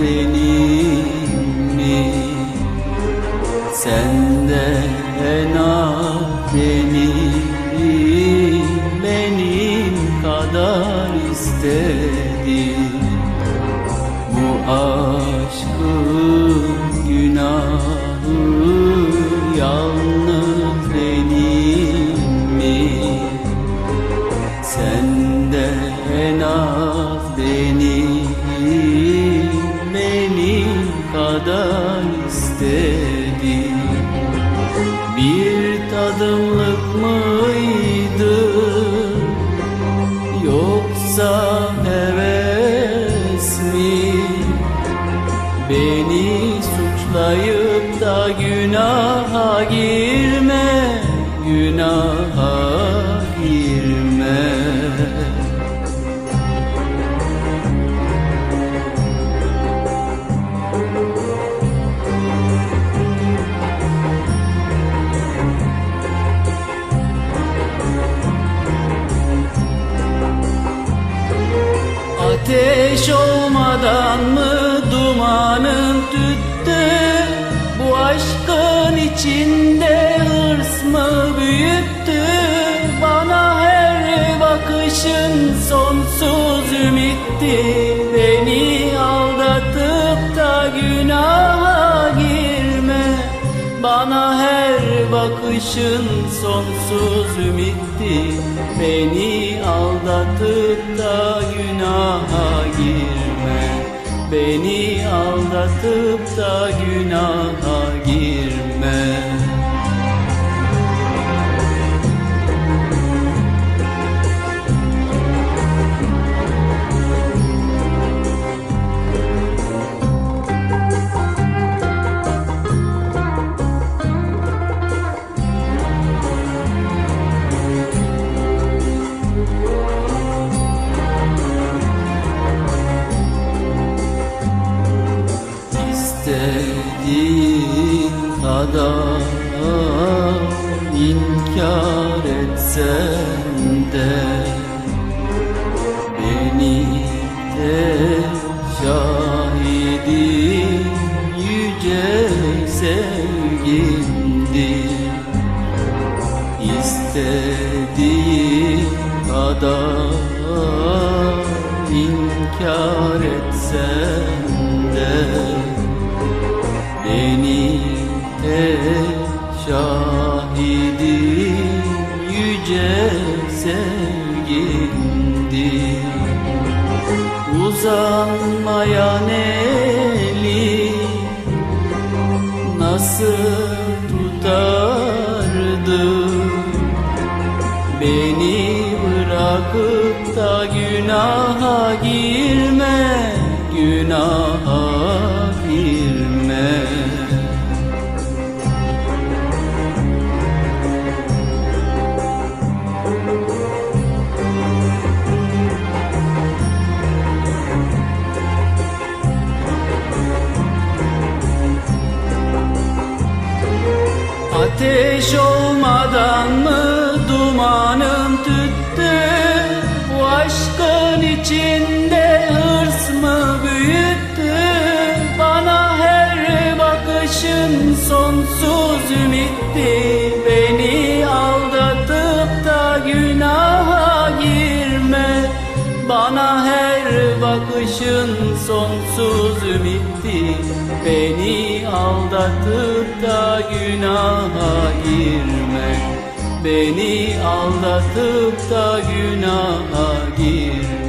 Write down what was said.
benim mi? Senden ah beni benim kadar istedin Bu aşkın kadar istedin Bir tadımlık mıydı? Yoksa dumanın tüttü. Bu aşkın içinde hırs mı büyüttü? Bana her bakışın sonsuz ümitti. Beni aldatıp da günaha girme. Bana her bakışın sonsuz ümitti. Beni aldatıp da günaha girme Beni aldatıp da günaha kadar inkar etsen de Beni de şahidin yüce sevgindir İstediğin kadar inkar etsen şahidin yüce sevgindir Uzanmayan eli nasıl tutardı? Beni bırakıp da günaha girme Ateş olmadan mı dumanım tüttü? Bu aşkın içinde hırs mı büyüttü? Bana her bakışın sonsuz ümitti Bana her bakışın sonsuz ümitti. Beni aldatıp da günaha girme. Beni aldatıp da günaha girme